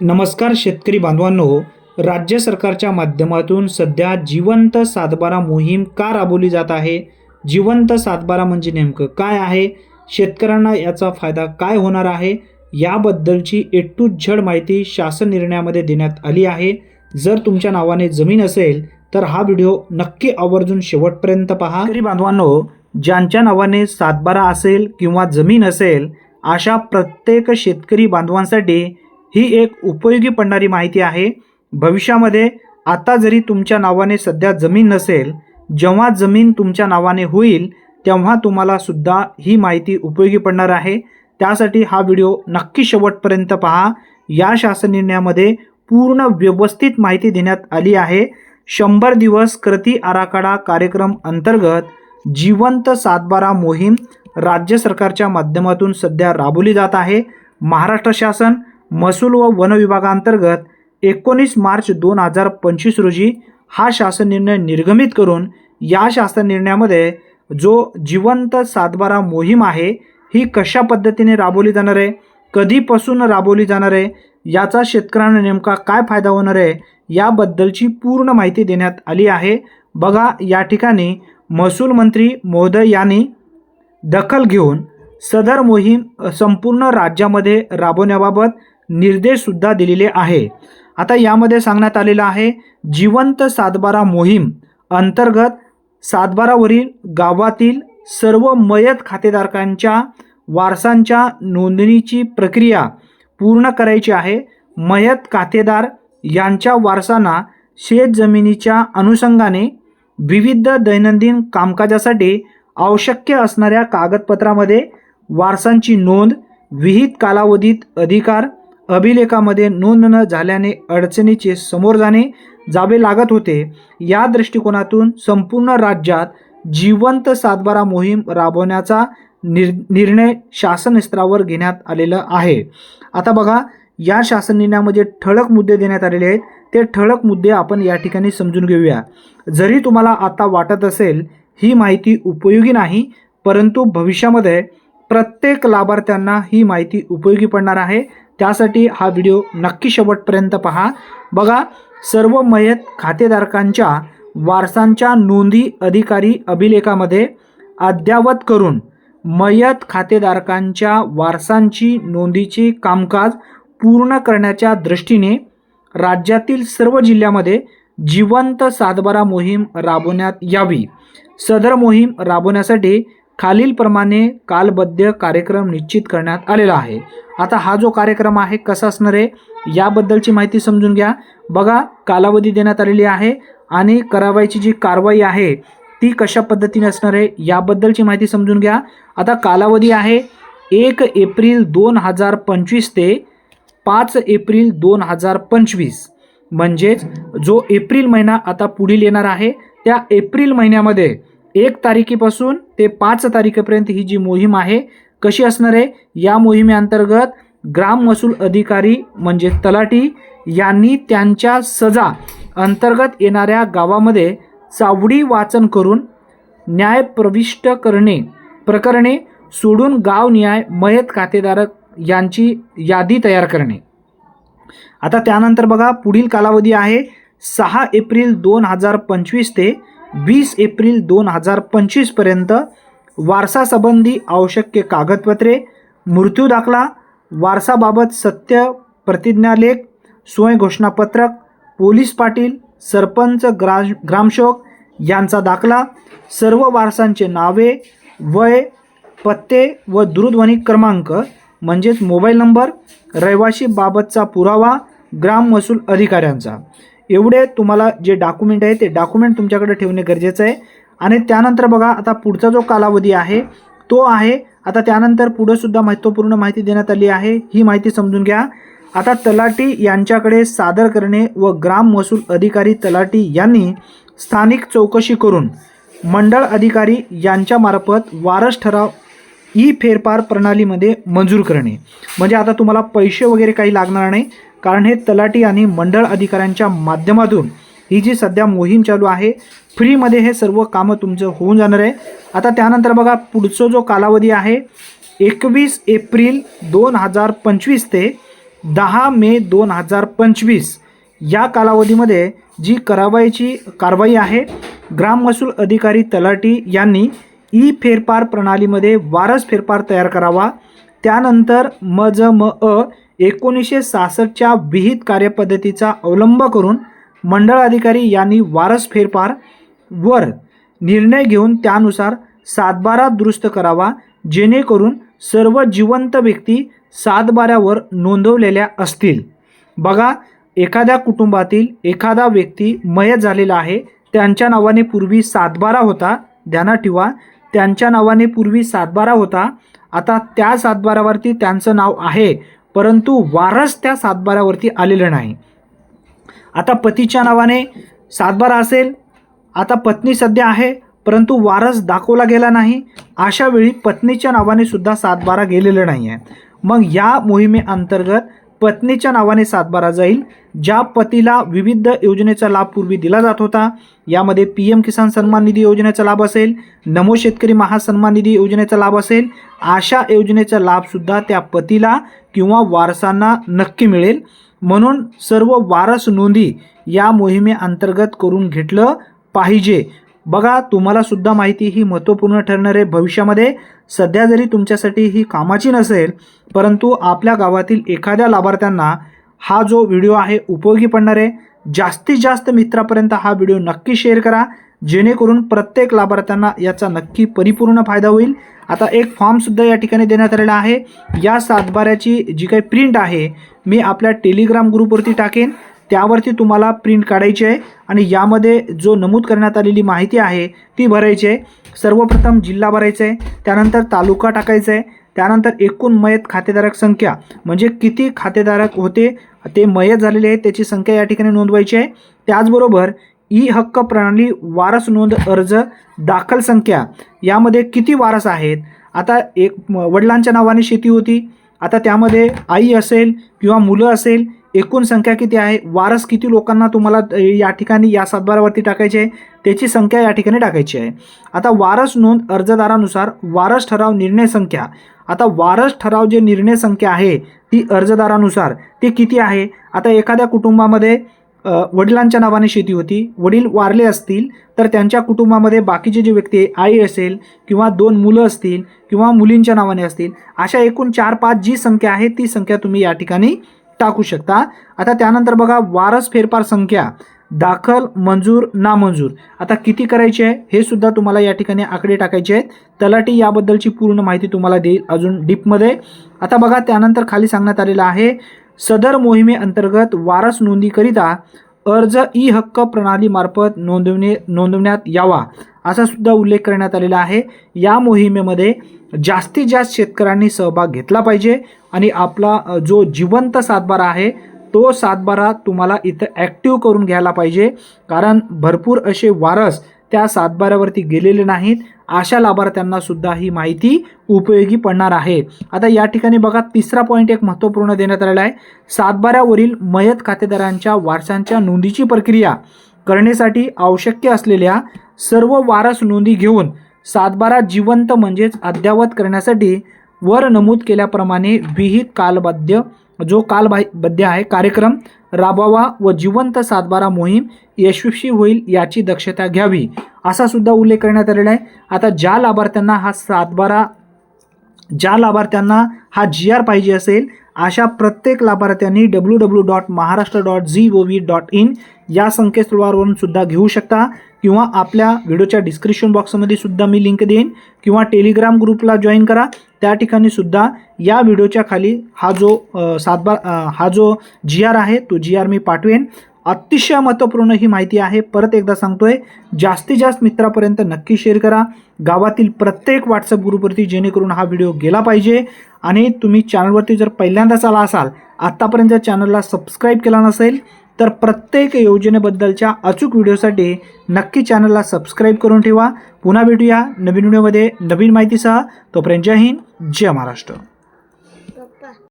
नमस्कार शेतकरी बांधवांनो राज्य सरकारच्या माध्यमातून सध्या जिवंत सातबारा मोहीम का राबवली जात आहे? जिवंत सातबारा म्हणजे नेमकं काय आहे? शेतकऱ्यांना याचा फायदा काय होणार आहे? याबद्दलची ए टू झड माहिती शासन निर्णयामध्ये देण्यात आली आहे. जर तुमच्या नावाने जमीन असेल तर हा व्हिडिओ नक्की आवर्जून शेवटपर्यंत पहा. तरी बांधवांनो ज्यांच्या नावाने सातबारा असेल किंवा जमीन असेल अशा प्रत्येक शेतकरी बांधवांसाठी ही एक उपयोगी पडणारी माहिती आहे. भविष्यामध्ये आता जरी तुमच्या नावाने सध्या जमीन नसेल जेव्हा जमीन तुमच्या नावाने होईल तेव्हा तुम्हाला सुद्धा ही माहिती उपयोगी पडणार आहे. त्यासाठी हा व्हिडिओ नक्की शेवटपर्यंत पहा. या शासन निर्णयामध्ये पूर्ण व्यवस्थित माहिती देण्यात आली आहे. शंभर दिवस कृती आराखडा कार्यक्रम अंतर्गत जिवंत सातबारा मोहीम राज्य सरकारच्या माध्यमातून सध्या राबवली जात आहे. महाराष्ट्र शासन महसूल व वन विभागांतर्गत एकोणीस मार्च दोन हजार पंचवीस रोजी हा शासन निर्णय निर्गमित करून या शासन निर्णयामध्ये जो जिवंत सातबारा मोहीम आहे ही कशा पद्धतीने राबवली जाणार आहे कधीपासून राबवली जाणार आहे याचा शेतकऱ्यांना नेमका काय फायदा होणार आहे याबद्दलची पूर्ण माहिती देण्यात आली आहे. बघा या ठिकाणी महसूल मंत्री महोदय यांनी दखल घेऊन सदर मोहीम संपूर्ण राज्यामध्ये राबवण्याबाबत निर्देशसुद्धा दिलेले आहे. आता यामध्ये सांगण्यात आलेलं आहे जिवंत सातबारा मोहीम अंतर्गत सातबारावरील गावातील सर्व मयत खातेधारकांच्या वारसांच्या नोंदणीची प्रक्रिया पूर्ण करायची आहे. मयत खातेदार यांच्या वारसांना शेतजमिनीच्या अनुषंगाने विविध दैनंदिन कामकाजासाठी आवश्यक असणाऱ्या कागदपत्रामध्ये वारसांची नोंद विहित कालावधीत अधिकार अभिलेखामध्ये नोंद न झाल्याने अडचणीचे समोर जाणे जावे लागत होते. या दृष्टिकोनातून संपूर्ण राज्यात जिवंत सातबारा मोहीम राबवण्याचा निर निर्णय शासन स्तरावर घेण्यात आलेला आहे. आता बघा या शासन निर्णयामध्ये ठळक मुद्दे देण्यात आलेले आहेत. ते ठळक मुद्दे आपण या ठिकाणी समजून घेऊया. जरी तुम्हाला आता वाटत असेल ही माहिती उपयोगी नाही परंतु भविष्यामध्ये प्रत्येक लाभार्थ्यांना ही माहिती उपयोगी पडणार आहे. त्यासाठी हा व्हिडिओ नक्की शेवटपर्यंत पहा. बघा सर्व मयत खातेधारकांच्या वारसांच्या नोंदी अधिकारी अभिलेखामध्ये अद्ययावत करून मयत खातेधारकांच्या वारसांची नोंदीचे कामकाज पूर्ण करण्याच्या दृष्टीने राज्यातील सर्व जिल्ह्यामध्ये जिवंत सातबारा मोहीम राबवण्यात यावी. सदर मोहीम राबवण्यासाठी खालीलप्रमाणे कालबद्ध कार्यक्रम निश्चित करण्यात आलेला आहे. आता हा जो कार्यक्रम आहे कसा असणार आहे याबद्दलची माहिती समजून घ्या. बघा कालावधी देण्यात आलेली आहे आणि करावायची जी कारवाई आहे ती कशा पद्धतीने असणार आहे याबद्दलची माहिती समजून घ्या. आता कालावधी आहे एक एप्रिल दोन हजार पंचवीस ते पाच एप्रिल दोन हजार पंचवीस. म्हणजेच जो एप्रिल महिना आता पुढील येणार आहे त्या एप्रिल महिन्यामध्ये एक तारखेपासून ते पाच तारखेपर्यंत ही जी मोहीम आहे कशी असणार आहे? या मोहिमेअंतर्गत ग्राम महसूल अधिकारी म्हणजे तलाठी यांनी त्यांच्या सजा अंतर्गत येणाऱ्या गावामध्ये चावडी वाचन करून न्याय प्रविष्ट करणे प्रकरणे सोडून गाव न्याय मयत खातेधारक यांची यादी तयार करणे. आता त्यानंतर बघा पुढील कालावधी आहे सहा एप्रिल दोन हजार पंचवीस ते वीस एप्रिल दोन हजार पंचवीसपर्यंत वारसासंबंधी आवश्यक कागदपत्रे मृत्यू दाखला वारसाबाबत सत्य प्रतिज्ञालेख स्वयं घोषणापत्रक पोलीस पाटील सरपंच ग्रा ग्रामसेवक यांचा दाखला सर्व वारसांचे नावे वय पत्ते व दूरध्वनी क्रमांक म्हणजेच मोबाईल नंबर रहिवाशीबाबतचा पुरावा ग्राम महसूल अधिकाऱ्यांचा. एवढे तुम्हाला जे डॉक्युमेंट आहे ते डॉक्युमेंट तुमच्याकडे ठेवणे गरजेचं आहे. आणि त्यानंतर बघा आता पुढचा जो कालावधी आहे तो आहे आता त्यानंतर पुढंसुद्धा महत्त्वपूर्ण माहिती देण्यात आली आहे ही माहिती समजून घ्या. आता तलाटी यांच्याकडे सादर करणे व ग्राम महसूल अधिकारी तलाटी यांनी स्थानिक चौकशी करून मंडळ अधिकारी यांच्यामार्फत वारस ठराव ई फेरफार प्रणालीमध्ये मंजूर करणे. म्हणजे आता तुम्हाला पैसे वगैरे काही लागणार नाही कारण हे तलाठी आणि मंडळ अधिकाऱ्यांच्या माध्यमातून ही जी सध्या मोहीम चालू आहे फ्रीमध्ये हे सर्व कामं तुमचं होऊन जाणार आहे. आता त्यानंतर बघा पुढचा जो कालावधी आहे एकवीस एप्रिल दोन हजार पंचवीस ते दहा मे दोन हजार पंचवीस. या कालावधीमध्ये जी करावायची कारवाई आहे ग्राम महसूल अधिकारी तलाटी यांनी ई फेरफार प्रणालीमध्ये वारस फेरफार तयार करावा. त्यानंतर म ज म अ एकोणीसशे सहासष्टच्या विहित कार्यपद्धतीचा अवलंब करून मंडळ अधिकारी यांनी वारस फेरफार वर निर्णय घेऊन त्यानुसार सातबारा दुरुस्त करावा जेणेकरून सर्व जिवंत व्यक्ती सातबाऱ्यावर नोंदवलेल्या असतील. बघा एखाद्या कुटुंबातील एखादा व्यक्ती मयत झालेला आहे त्यांच्या नावाने पूर्वी सातबारा होता ध्यानात ठेवा त्यांच्या नावाने पूर्वी सातबारा होता आता त्या सातबारावरती त्यांचं नाव आहे. परंतु वारस त्या सातबारावरती आलेलं नाही. आता पतीच्या नावाने सातबारा असेल आता पत्नी सध्या आहे परंतु वारस दाखवला गेला नाही अशा वेळी पत्नीच्या नावाने सुद्धा सातबारा गेलेलं नाही आहे मग या मोहिमेअंतर्गत पत्नीच्या नावाने सातबारा जाईल ज्या पतीला विविध योजनेचा लाभ पूर्वी दिला जात होता. यामध्ये पी एम किसान सन्मान निधी योजनेचा लाभ असेल नमो शेतकरी महासन्मान निधी योजनेचा लाभ असेल अशा योजनेचा लाभसुद्धा त्या पतीला किंवा वारसांना नक्की मिळेल. म्हणून सर्व वारस नोंदी या मोहिमेअंतर्गत करून घेतलं पाहिजे. बघा तुम्हालासुद्धा माहिती ही महत्त्वपूर्ण ठरणार आहे. भविष्यामध्ये सध्या जरी तुमच्यासाठी ही कामाची नसेल परंतु आपल्या गावातील एखाद्या लाभार्थ्यांना हा जो व्हिडिओ आहे उपयोगी पडणार आहे. जास्तीत जास्त मित्रापर्यंत हा व्हिडिओ नक्की शेअर करा. जेणेकरून प्रत्येक लाभार्थ्यांना याचा नक्की परिपूर्ण फायदा होईल. आता एक फॉर्मसुद्धा या ठिकाणी देण्यात आलेला आहे. या सातबाऱ्याची जी काही प्रिंट आहे मी आपल्या टेलिग्राम ग्रुपवरती टाकेन. त्यावरती तुम्हाला प्रिंट काढायची आहे आणि यामध्ये जो नमूद करण्यात आलेली माहिती आहे ती भरायची आहे. सर्वप्रथम जिल्हा भरायचा आहे त्यानंतर तालुका टाकायचा आहे त्यानंतर एकूण मयत खातेधारक संख्या म्हणजे किती खातेधारक होते ते मयत झालेले आहेत त्याची संख्या या ठिकाणी नोंदवायची आहे. त्याचबरोबर ई हक्क प्रणाली वारस नोंद अर्ज दाखल संख्या यामध्ये किती वारस आहेत? आता एक वडिलांच्या नावाने शेती होती. आता त्यामध्ये आई असेल किंवा मुलं असेल एकूण संख्या किती आहे? वारस किती लोकांना तुम्हाला या ठिकाणी या सातबारावरती टाकायची आहे? त्याची संख्या या ठिकाणी टाकायची आहे. आता वारस नोंद अर्जदारानुसार वारस ठराव निर्णय संख्या. आता वारस ठराव जे निर्णय संख्या आहे ती अर्जदारानुसार ते किती आहे? आता एखाद्या कुटुंबामध्ये वडिलांच्या नावाने शेती होती. वडील वारले असतील तर त्यांच्या कुटुंबामध्ये बाकीचे जे व्यक्ती आई असेल किंवा दोन मुलं असतील किंवा मुलींच्या नावाने असतील अशा एकूण चार पाच जी संख्या आहे ती संख्या तुम्ही या ठिकाणी टाकू शकता. आता त्यानंतर बघा वारस फेरफार संख्या. दाखल मंजूर नामंजूर. आता किती करायचे आहे? हे सुद्धा तुम्हाला या ठिकाणी आकडे टाकायचे आहेत. तलाठी याबद्दलची पूर्ण माहिती तुम्हाला देईल अजून डीपमध्ये. आता बघा त्यानंतर खाली सांगण्यात आलेलं आहे सदर मोहिमेअंतर्गत वारस नोंदीकरिता अर्ज ई हक्क प्रणालीमार्फत नोंदवणे नोंदवण्यात यावा असा सुद्धा उल्लेख करण्यात आलेला आहे. या मोहिमेमध्ये जास्तीत जास्त शेतकऱ्यांनी सहभाग घेतला पाहिजे आणि आपला जो जिवंत सातबारा आहे तो सातबारा तुम्हाला इथं ॲक्टिव्ह करून घ्यायला पाहिजे. कारण भरपूर असे वारस त्या सातबाऱ्यावरती गेलेले नाहीत. अशा लाभार्थ्यांना सुद्धा ही माहिती उपयोगी पडणार आहे. आता या ठिकाणी बघा तिसरा पॉईंट एक महत्त्वपूर्ण देण्यात आलेला आहे. सातबाऱ्यावरील मयत खातेदारांच्या वारसांच्या नोंदीची प्रक्रिया करण्यासाठी आवश्यक असलेल्या सर्व वारस नोंदी घेऊन सातबारा जिवंत म्हणजेच अद्ययावत करण्यासाठी वर नमूद केल्याप्रमाणे विहित कालबाध्य जो कालबाध्य आहे कार्यक्रम राबवावा व जिवंत सातबारा मोहीम यशस्वी होईल याची दक्षता घ्यावी असा सुद्धा उल्लेख करण्यात आलेला आहे. आता ज्या लाभार्थ्यांना हा सातबारा ज्या लाभार्थ्यांना हा जी आर पाहिजे असेल अशा प्रत्येक लाभार्थ्यांनी W W dot Maharashtra dot G O V dot in या संकेतस्थळावरून सुद्धा घेऊ शकता. किंवा आपल्या व्हिडिओच्या डिस्क्रिप्शन बॉक्समध्ये सुद्धा मी लिंक देईन किंवा टेलिग्राम ग्रुपला जॉईन करा. त्या ठिकाणी सुद्धा या व्हिडिओच्या खाली हा जो सातबार हा जो जी आर आहे तो जी आर मी पाठवेन. अतिशय महत्त्वपूर्ण ही माहिती आहे. परत एकदा सांगतोय जास्तीत जास्त मित्रापर्यंत नक्की शेअर करा. गावातील प्रत्येक व्हॉट्सअप ग्रुपवरती जेणेकरून हा व्हिडिओ गेला पाहिजे. आणि तुम्ही चॅनलवरती जर पहिल्यांदाच आला असाल आत्तापर्यंत चॅनलला सबस्क्राईब केला नसेल तर प्रत्येक योजनेबद्दलच्या अचूक व्हिडिओसाठी नक्की चॅनलला सबस्क्राईब करून ठेवा. पुन्हा भेटूया नवीन व्हिडिओमध्ये नवीन माहितीसह. तोपर्यंत जय हिंद जय महाराष्ट्र.